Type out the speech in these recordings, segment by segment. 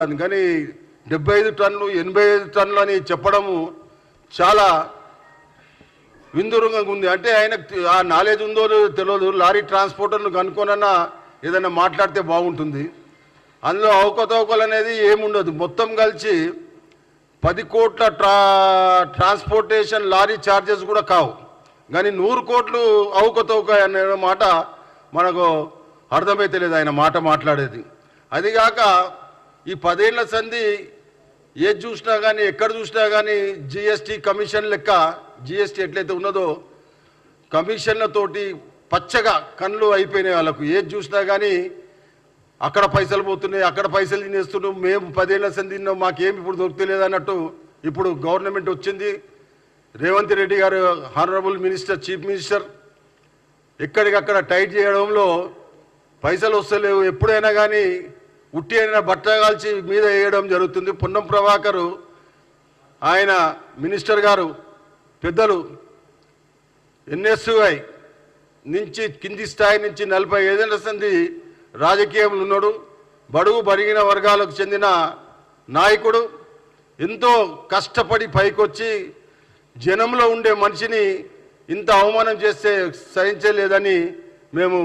కానీ డెబ్బై ఐదు టన్నులు ఎనభై ఐదు టన్నులు అని చెప్పడము చాలా విందూరంగా ఉంది. అంటే ఆయనకు ఆ నాలెడ్జ్ ఉందో తెలియదు లారీ ట్రాన్స్పోర్టర్ను కనుక్కోనన్నా ఏదైనా మాట్లాడితే బాగుంటుంది. అందులో అవకతవకలు అనేది ఏముండదు. మొత్తం కలిసి పది కోట్ల ట్రా ట్రాన్స్పోర్టేషన్ లారీ ఛార్జెస్ కూడా కావు. కానీ నూరు కోట్లు అవకతవక అనే మాట మనకు అర్థమైతే లేదు ఆయన మాట మాట్లాడేది. అదిగాక ఈ పదేళ్ళ సంధి ఏది చూసినా కానీ ఎక్కడ చూసినా కానీ జిఎస్టీ కమిషన్ లెక్క జిఎస్టీ ఎట్లయితే ఉన్నదో కమిషన్లతోటి పచ్చగా కళ్ళు అయిపోయినాయి వాళ్ళకు. ఏది చూసినా కానీ అక్కడ పైసలు పోతున్నాయి అక్కడ పైసలు తినేస్తున్నాం మేము పదేళ్ళ సంధి తిన్నాం మాకేం ఇప్పుడు దొరుకుతలేదు అన్నట్టు ఇప్పుడు గవర్నమెంట్ వచ్చింది. Revanth Reddy garu honourable minister chief minister ఎక్కడికక్కడ టైట్ చేయడంలో పైసలు వస్తలేవు. ఎప్పుడైనా కానీ ఉట్టి అయిన బట్ట కాల్చి మీద వేయడం జరుగుతుంది. పొన్నం ప్రభాకరు ఆయన మినిస్టర్ గారు పెద్దలు ఎన్ఎస్యుఐ నుంచి కింది స్థాయి నుంచి నలభై ఐదేళ్ళ సంది రాజకీయంలో ఉన్నాడు. బడుగు బరిగిన వర్గాలకు చెందిన నాయకుడు. ఎంతో కష్టపడి పైకొచ్చి జనంలో ఉండే మనిషిని ఇంత అవమానం చేస్తే సహించలేదని మేము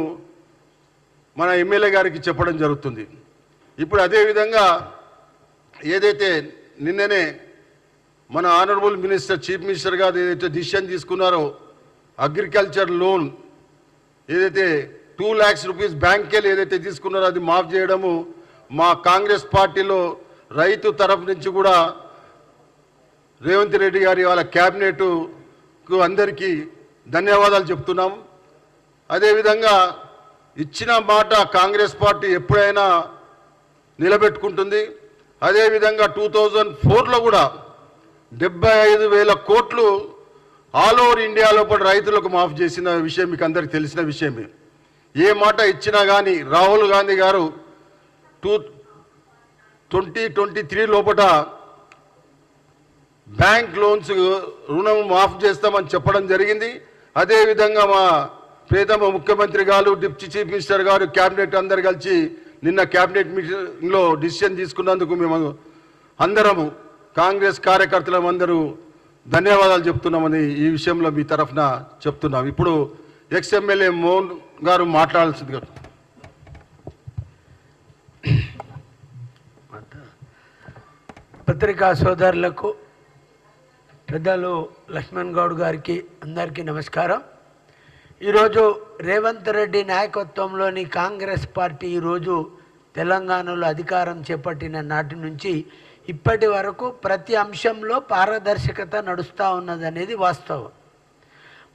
మన ఎమ్మెల్యే గారికి చెప్పడం జరుగుతుంది. ఇప్పుడు అదేవిధంగా ఏదైతే నిన్ననే మన ఆనరబుల్ మినిస్టర్ చీఫ్ మినిస్టర్ గారు ఏదైతే డిసిషన్ తీసుకున్నారో అగ్రికల్చర్ లోన్ ఏదైతే టూ ల్యాక్స్ రూపీస్ బ్యాంకేలు ఏదైతే తీసుకున్నారో అది మాఫ్ చేయడము మా కాంగ్రెస్ పార్టీలో రైతు తరఫు నుంచి కూడా రేవంత్ రెడ్డి గారి వాళ్ళ క్యాబినెట్కు అందరికీ ధన్యవాదాలు చెప్తున్నాం అదేవిధంగా ఇచ్చిన మాట కాంగ్రెస్ పార్టీ ఎప్పుడైనా నిలబెట్టుకుంటుంది. అదేవిధంగా టూ థౌజండ్ ఫోర్లో కూడా డెబ్బై ఐదు వేల కోట్లు ఆల్ ఓవర్ ఇండియాలో లోపల రైతులకు మాఫ్ చేసిన విషయం మీకు అందరికి తెలిసిన విషయమే. ఏ మాట ఇచ్చినా కానీ Rahul Gandhi garu two twenty twenty three లోపల బ్యాంక్ లోన్స్ రుణం మాఫ్ చేస్తామని చెప్పడం జరిగింది. అదేవిధంగా మా ప్రియతమ ముఖ్యమంత్రి garu deputy chief minister garu cabinet అందరు కలిసి నిన్న క్యాబినెట్ మీటింగ్లో డిసిషన్ తీసుకున్నందుకు మేము అందరము కాంగ్రెస్ కార్యకర్తలం అందరూ ధన్యవాదాలు చెప్తున్నామని ఈ విషయంలో మీ తరఫున చెప్తున్నాం. ఇప్పుడు ఎక్స్ ఎమ్మెల్యే మోహన్ గారు మాట్లాడాల్సింది పత్రికా సోదరులకు పెద్దలు లక్ష్మణ్ గౌడ్ గారికి అందరికీ నమస్కారం. ఈరోజు రేవంత్ రెడ్డి నాయకత్వంలోని కాంగ్రెస్ పార్టీ ఈరోజు తెలంగాణలో అధికారం చేపట్టిన నాటి నుంచి ఇప్పటి వరకు ప్రతి అంశంలో పారదర్శకత నడుస్తూ ఉన్నదనేది వాస్తవం.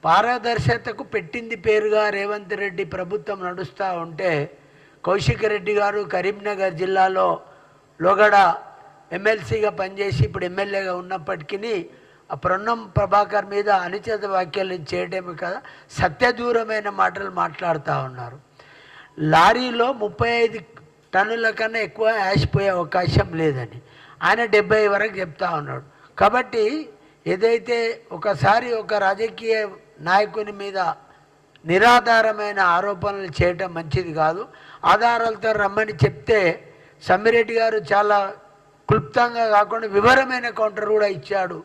పారదర్శకతకు పెట్టింది పేరుగా రేవంత్ రెడ్డి ప్రభుత్వం నడుస్తూ ఉంటే కౌశిక్ రెడ్డి గారు కరీంనగర్ జిల్లాలో లోగడ ఎమ్మెల్సీగా పనిచేసి ఇప్పుడు ఎమ్మెల్యేగా ఉన్నప్పటికీ ప్రొన్నం ప్రభాకర్ మీద అనుచిత వ్యాఖ్యలు చేయటమే కదా సత్యదూరమైన మాటలు మాట్లాడుతూ ఉన్నారు. లారీలో ముప్పై ఐదు టన్నుల కన్నా ఎక్కువ యాసిపోయే అవకాశం లేదని ఆయన డెబ్బై వరకు చెప్తా ఉన్నాడు. కాబట్టి ఏదైతే ఒకసారి ఒక రాజకీయ నాయకుని మీద నిరాధారమైన ఆరోపణలు చేయటం మంచిది కాదు ఆధారాలతో రమ్మని చెప్తే సమ్మిరెడ్డి గారు చాలా క్లుప్తంగా కాకుండా వివరమైన కౌంటర్ కూడా ఇచ్చాడు.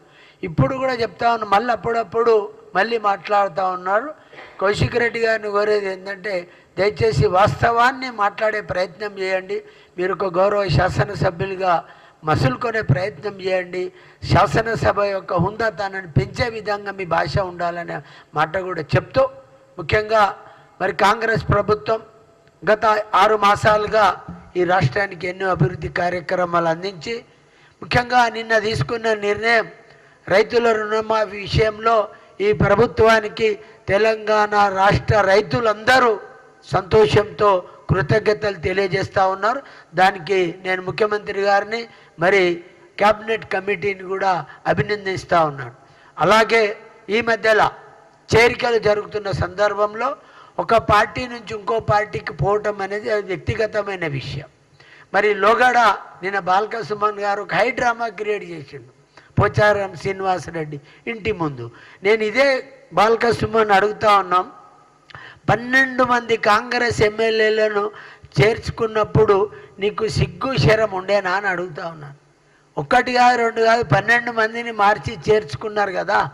ఇప్పుడు కూడా చెప్తా ఉన్నా మళ్ళీ అప్పుడప్పుడు మళ్ళీ మాట్లాడుతూ ఉన్నారు. కౌశిక్ రెడ్డి గారిని కోరేది ఏంటంటే దయచేసి వాస్తవాన్ని మాట్లాడే ప్రయత్నం చేయండి. మీరు ఒక గౌరవ శాసనసభ్యులుగా మసులుకొనే ప్రయత్నం చేయండి. శాసనసభ యొక్క హుందాతానాన్ని పెంచే విధంగా మీ భాష ఉండాలనే మాట కూడా చెప్తూ ముఖ్యంగా మరి కాంగ్రెస్ ప్రభుత్వం గత ఆరు మాసాలుగా ఈ రాష్ట్రానికి ఎన్నో అభివృద్ధి కార్యక్రమాలు అందించి ముఖ్యంగా నిన్న తీసుకున్న నిర్ణయం రైతుల రుణమాఫీ విషయంలో ఈ ప్రభుత్వానికి తెలంగాణ రాష్ట్ర రైతులందరూ సంతోషంతో కృతజ్ఞతలు తెలియజేస్తూ ఉన్నారు. దానికి నేను ముఖ్యమంత్రి గారిని మరి క్యాబినెట్ కమిటీని కూడా అభినందిస్తూ ఉన్నాను. అలాగే ఈ మధ్యలో చేరికలు జరుగుతున్న సందర్భంలో ఒక పార్టీ నుంచి ఇంకో పార్టీకి పోవటం అనేది అది వ్యక్తిగతమైన విషయం. మరి లోగడ నిన్న బాల్క సుమన్ గారు ఒక హై డ్రామా క్రియేట్ చేసిండు. పోచారం శ్రీనివాసరెడ్డి ఇంటి ముందు. నేను ఇదే బాల్క అడుగుతా ఉన్నాం. పన్నెండు మంది కాంగ్రెస్ ఎమ్మెల్యేలను చేర్చుకున్నప్పుడు నీకు సిగ్గు శరం ఉండేనా అని అడుగుతా ఉన్నాను ఒక్కటి కాదు రెండు కాదు పన్నెండు మందిని మార్చి చేర్చుకున్నారు కదా.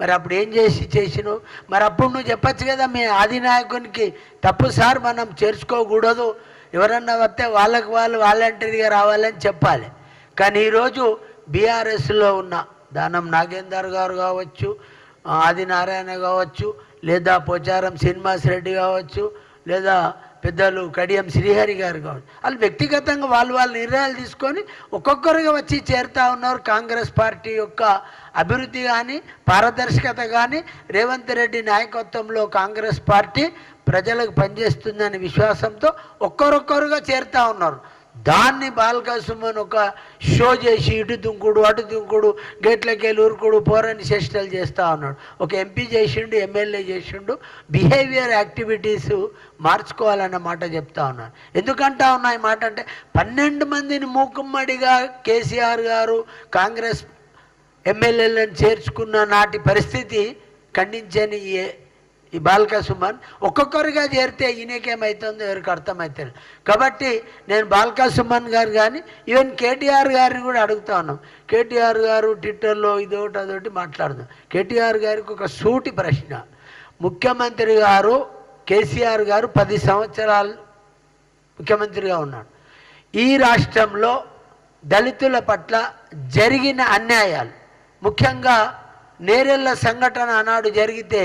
మరి అప్పుడు ఏం చేసి చేసినావు? మరి అప్పుడు నువ్వు చెప్పచ్చు కదా మీ ఆదినాయకునికి తప్పు సార్ మనం చేర్చుకోకూడదు. ఎవరన్నా వస్తే వాళ్ళకు వాళ్ళు వాలంటీర్గా రావాలని చెప్పాలి. కానీ ఈరోజు బీఆర్ఎస్లో ఉన్న దానం నాగేందర్ గారు కావచ్చు ఆదినారాయణ కావచ్చు లేదా పోచారం శ్రీనివాస్ రెడ్డి కావచ్చు లేదా పెద్దలు కడియం శ్రీహరి గారు కావచ్చు. వాళ్ళు వ్యక్తిగతంగా వాళ్ళు వాళ్ళ నిర్ణయాలు తీసుకొని ఒక్కొక్కరుగా వచ్చి చేరుతా ఉన్నారు. కాంగ్రెస్ పార్టీ యొక్క అభివృద్ధి కానీ పారదర్శకత కానీ రేవంత్ రెడ్డి నాయకత్వంలో కాంగ్రెస్ పార్టీ ప్రజలకు పనిచేస్తుందనే విశ్వాసంతో ఒక్కరొక్కరుగా చేరుతూ ఉన్నారు. దాన్ని బాలక సుమన్ ఒక షో చేసి ఇటు దుంకుడు అటు దుంకుడు గేట్లకి వెళ్ళి ఊరుకుడు పోరని చేష్టలు చేస్తూ ఉన్నాడు. ఒక ఎంపీ చేసిండు ఎమ్మెల్యే చేసిండు. బిహేవియర్ యాక్టివిటీస్ మార్చుకోవాలన్న మాట చెప్తా ఉన్నాను ఎందుకంటా ఉన్నా ఈ మాట అంటే పన్నెండు మందిని మూకుమ్మడిగా కేసీఆర్ గారు కాంగ్రెస్ ఎమ్మెల్యేలను చేర్చుకున్న నాటి పరిస్థితి ఖండించని ఈ ఈ బాలక సుమన్ ఒక్కొక్కరుగా చేరితే ఈయనకేమవుతుందో ఎవరికి అర్థమవుతుంది కాబట్టి నేను బాలక సుమన్ గారు కానీ ఈవెన్ కేటీఆర్ గారిని కూడా అడుగుతా ఉన్నాం. కేటీఆర్ గారు ట్విట్టర్లో ఇదొకటి అదొకటి మాట్లాడుదాం. కేటీఆర్ గారికి ఒక సూటి ప్రశ్న. ముఖ్యమంత్రి గారు కేసీఆర్ గారు పది సంవత్సరాలు ముఖ్యమంత్రిగా ఉన్నాడు. ఈ రాష్ట్రంలో దళితుల పట్ల జరిగిన అన్యాయాలు ముఖ్యంగా నేరెళ్ళ సంఘటన ఆనాడు జరిగితే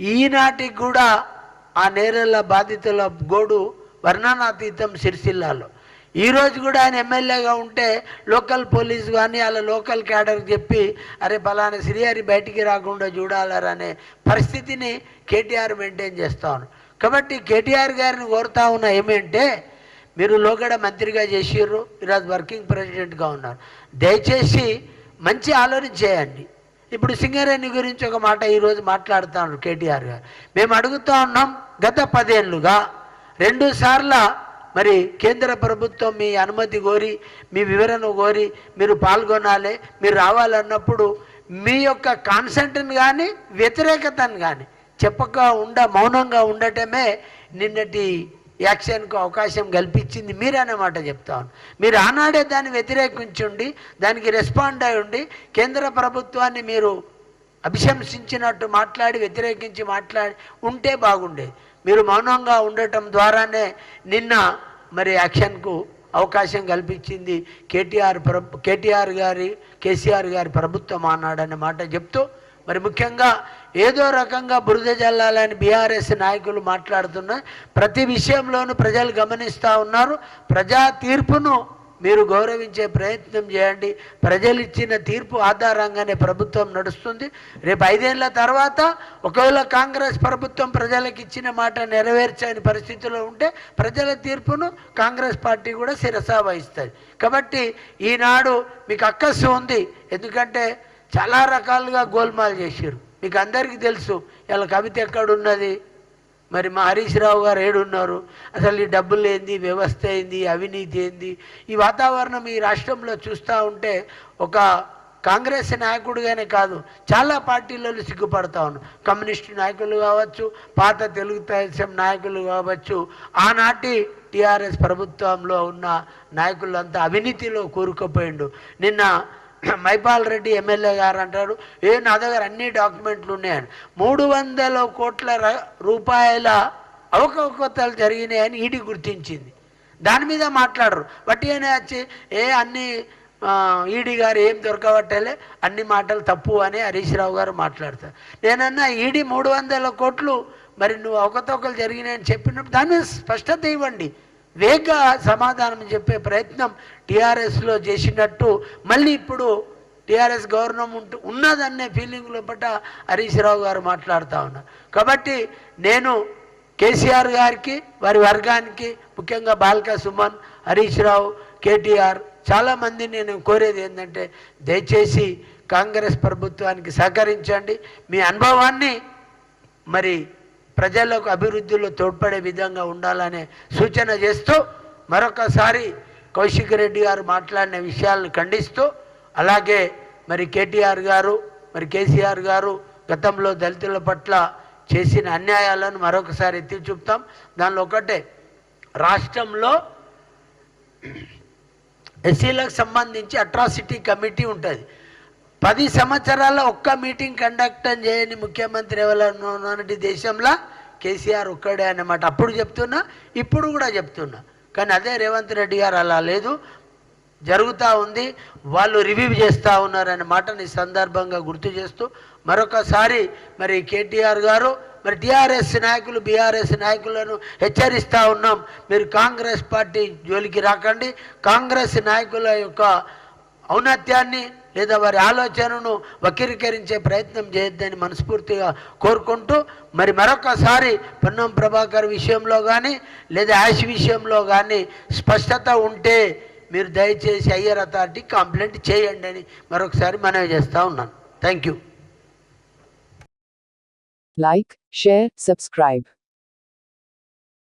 ఈనాటికి కూడా ఆ నేరెళ్ళ బాధితుల గోడు వర్ణనాతీతం సిరిసిల్లాలో. ఈరోజు కూడా ఆయన ఎమ్మెల్యేగా ఉంటే లోకల్ పోలీస్ కానీ అలా లోకల్ క్యాడర్ చెప్పి అరే పలానా సిరియారి బయటికి రాకుండా చూడాలనే పరిస్థితిని కేటీఆర్ మెయింటైన్ చేస్తా ఉన్నాడు. కాబట్టి కేటీఆర్ గారిని కోరుతా ఉన్నా ఏమంటే మీరు లోగడ మంత్రిగా చేసిర్రు ఈరోజు వర్కింగ్ ప్రెసిడెంట్గా ఉన్నారు. దయచేసి మంచి ఆలోచన చేయండి. ఇప్పుడు సింగరేణి గురించి ఒక మాట ఈరోజు మాట్లాడుతున్నారు కేటీఆర్ గారు. మేము అడుగుతా ఉన్నాం గత పదేళ్ళుగా రెండు సార్ల మరి కేంద్ర ప్రభుత్వం మీ అనుమతి కోరి మీ వివరణ కోరి మీరు పాల్గొనాలి మీరు రావాలన్నప్పుడు మీ యొక్క కాన్సెంట్ని కానీ వ్యతిరేకతను కానీ చెప్పక ఉండ మౌనంగా ఉండటమే నిన్నటి యాక్షన్కు అవకాశం కల్పించింది మీరన్నమాట చెప్తాను మీరు ఆనాడే దాన్ని వ్యతిరేకించుండి దానికి రెస్పాండ్ అయి ఉండి కేంద్ర ప్రభుత్వాన్ని మీరు అభిశంసించినట్టు మాట్లాడి వ్యతిరేకించి మాట్లాడి ఉంటే బాగుండేది మీరు మౌనంగా ఉండటం ద్వారానే నిన్న మరి యాక్షన్కు అవకాశం కల్పించింది కేటీఆర్ ప్రభు కేటీఆర్ గారి కేసీఆర్ గారి ప్రభుత్వం అన్నాడనే మాట చెప్తూ మరి ముఖ్యంగా ఏదో రకంగా బురద జల్లాలని బీఆర్ఎస్ నాయకులు మాట్లాడుతున్నా ప్రతి విషయంలోనూ ప్రజలు గమనిస్తూ ఉన్నారు. ప్రజా తీర్పును మీరు గౌరవించే ప్రయత్నం చేయండి. ప్రజలు ఇచ్చిన తీర్పు ఆధారంగానే ప్రభుత్వం నడుస్తుంది. రేపు ఐదేళ్ళ తర్వాత ఒకవేళ కాంగ్రెస్ ప్రభుత్వం ప్రజలకు ఇచ్చిన మాట నెరవేర్చని పరిస్థితిలో ఉంటే ప్రజల తీర్పును కాంగ్రెస్ పార్టీ కూడా శిరసా వహిస్తుంది కాబట్టి ఈనాడు మీకు అక్కస్సు ఉంది. ఎందుకంటే చాలా రకాలుగా గోల్మాల్ చేశారు. మీకు అందరికీ తెలుసు ఇలా కవిత ఎక్కడున్నది? మరి మా హరీష్ రావు గారు ఏడున్నారు? అసలు ఈ డబ్బులు ఏంది? వ్యవస్థ ఏంది? అవినీతి ఏంది? ఈ వాతావరణం ఈ రాష్ట్రంలో చూస్తూ ఉంటే ఒక కాంగ్రెస్ నాయకుడిగానే కాదు చాలా పార్టీలలో సిగ్గుపడతా ఉన్నాం కమ్యూనిస్టు నాయకులు కావచ్చు పాత తెలుగుదేశం నాయకులు కావచ్చు ఆనాటి టీఆర్ఎస్ ప్రభుత్వంలో ఉన్న నాయకులంతా అవినీతిలో కూరుకుపోయిండు. నిన్న మైపాల్ రెడ్డి ఎమ్మెల్యే గారు అంటాడు ఏ నా దగ్గర అన్ని డాక్యుమెంట్లు ఉన్నాయని. మూడు వందల కోట్ల రూపాయల అవకతవకలు జరిగినాయని ఈడీ గుర్తించింది. దాని మీద మాట్లాడరు. బట్టి అయినా వచ్చి ఏ అన్ని ఈడీ గారు ఏం దొరకబట్టలే అన్ని మాటలు తప్పు అని హరీష్ రావు గారు మాట్లాడతారు. నేనన్నా ఈడీ మూడు వందల కోట్లు మరి నువ్వు అవకతవకలు జరిగినాయని చెప్పినప్పుడు దాని స్పష్టత ఇవ్వండి. వేగ సమాధానం చెప్పే ప్రయత్నం టీఆర్ఎస్లో చేసినట్టు. మళ్ళీ ఇప్పుడు టీఆర్ఎస్ గవర్నమెంట్ ఉన్నదనే ఫీలింగ్ లోపల హరీష్ రావు గారు మాట్లాడుతూ ఉన్నారు కాబట్టి నేను కేసీఆర్ గారికి వారి వర్గానికి ముఖ్యంగా బాల్క సుమన్ హరీష్ రావు కేటీఆర్ చాలామంది నేను కోరేది ఏంటంటే దయచేసి కాంగ్రెస్ ప్రభుత్వానికి సహకరించండి. మీ అనుభవాన్ని మరి ప్రజలకు అభివృద్ధిలో తోడ్పడే విధంగా ఉండాలనే సూచన చేస్తూ మరొకసారి కౌశిక్ రెడ్డి గారు మాట్లాడిన విషయాలను ఖండిస్తూ అలాగే మరి కేటీఆర్ గారు మరి కేసీఆర్ గారు గతంలో దళితుల పట్ల చేసిన అన్యాయాలను మరొకసారి ఎత్తి చూపుతాం. దానిలో ఒకటే రాష్ట్రంలో ఎస్సీలకు సంబంధించి అట్రాసిటీ కమిటీ ఉంటుంది. పది సంవత్సరాల ఒక్క మీటింగ్ కండక్ట్ చేయని ముఖ్యమంత్రి ఎవరన్నటి దేశంలో కేసీఆర్ ఒక్కడే అన్నమాట. అప్పుడు చెప్తున్నా ఇప్పుడు కూడా చెప్తున్నా. కానీ అదే రేవంత్ రెడ్డి గారు అలా లేదు. జరుగుతూ ఉంది. వాళ్ళు రివ్యూ చేస్తూ ఉన్నారనే మాటని సందర్భంగా గుర్తు చేస్తూ మరొకసారి మరి కేటీఆర్ గారు మరి టీఆర్ఎస్ నాయకులు బీఆర్ఎస్ నాయకులను హెచ్చరిస్తూ ఉన్నాం. మీరు కాంగ్రెస్ పార్టీ జోలికి రాకండి. కాంగ్రెస్ నాయకుల యొక్క ఔన్నత్యాన్ని లేదా వారి ఆలోచనను వక్రీకరించే ప్రయత్నం చేయొద్దని మనస్ఫూర్తిగా కోరుకుంటూ మరి మరొకసారి పొన్నం ప్రభాకర్ విషయంలో కానీ లేదా యాష్ విషయంలో కానీ స్పష్టత ఉంటే మీరు దయచేసి అయ్యర్ అథారిటీ కంప్లైంట్ చేయండి అని మరొకసారి మనవి చేస్తూ ఉన్నాను. Thank you. Like share subscribe